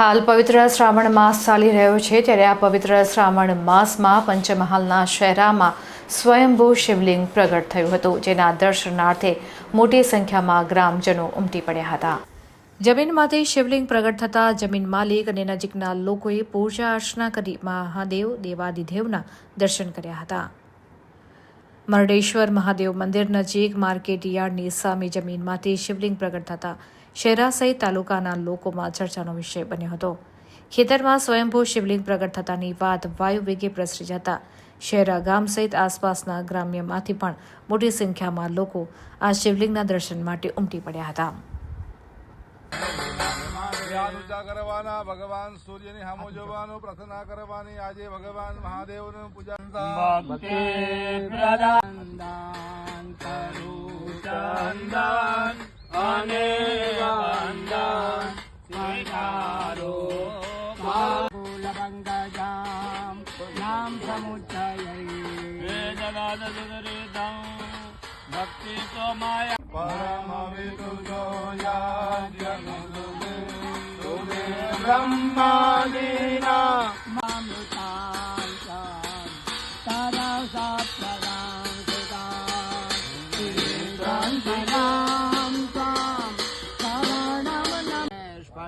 હાલ પવિત્ર શ્રાવણ માસ ચાલી રહ્યો છે, ત્યારે આ પવિત્ર શ્રાવણ માસમાં પંચમહાલના શહેરામાં સ્વયંભૂ શિવલિંગ પ્રગટ થયું હતું, જેના દર્શનાર્થે મોટી સંખ્યામાં ગ્રામજનો ઉમટી પડ્યા હતા. જમીનમાંથી શિવલિંગ પ્રગટ થતાં જમીન માલિક અને નજીકના લોકોએ પૂજા અર્ચના કરી મહાદેવ દેવાદિદેવના દર્શન કર્યા હતા. મરડેશ્વર મહાદેવ મંદિર નજીક માર્કેટ યાર્ડની સામે જમીનમાંથી શિવલિંગ પ્રગટ થતા શહેરા સહિત તાલુકાના લોકોમાં ચર્ચાનો વિષય બન્યો હતો. ખેતરમાં સ્વયંભૂ શિવલિંગ પ્રગટ થતાની વાત વાયુ વેગે પ્રસરી જતા શહેરા ગામ સહિત આસપાસના ગ્રામ્યમાંથી પણ મોટી સંખ્યામાં લોકો આ શિવલિંગના દર્શન માટે ઉમટી પડ્યા હતા. ધ્યાન ઊંચા કરવાના ભગવાન સૂર્યની હામો જોવાનું પ્રાર્થના કરવાની. આજે ભગવાન મહાદેવનું પૂજન કરું અને Maru Mahula Bangajam Nam Samuchayai Vedalada Sudaritam Bhakti Somaya Paramavitu Joya Jyamudhubi Tumi Brahma Lina Mamrutam Sam Tadam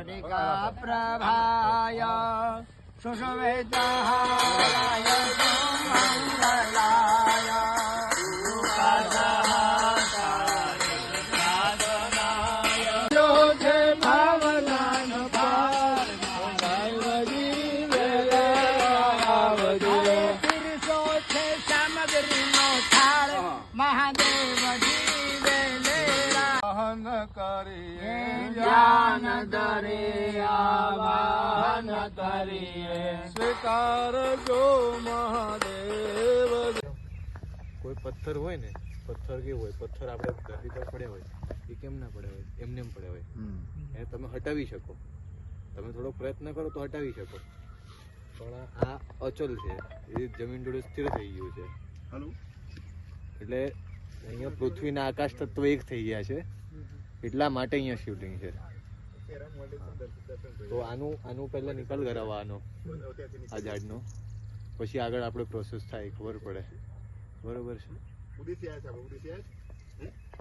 कारिका प्रभाय सुशुभिताय सुमङ्गलाय भवनानुभाव જ્ઞાન દરે આવાહન કરીએ સ્વીકાર જો મહાદેવ કોઈ પથ્થર હોય ને પથ્થર કેવું હોય પથ્થર આપણે ધરતી પર પડ્યા હોય. એ કેમ ના પડ્યા હોય? એમને એમ પડ્યા હોય. એને તમે હટાવી શકો. તમે થોડો પ્રયત્ન કરો તો હટાવી શકો. પણ આ અચલ છે. એ જમીન જોડે સ્થિર થઈ ગયું છે. એટલે અહીંયા પૃથ્વીના આકાશ તત્વ એક થઈ ગયા છે. એટલા માટે અહીંયા શિવલિંગ છે. તો આનું આનું પહેલા નિકાલ કરાવવાનો. આ ઝાડનો પછી આગળ આપણે પ્રોસેસ થાય ખબર પડે. બરોબર છે?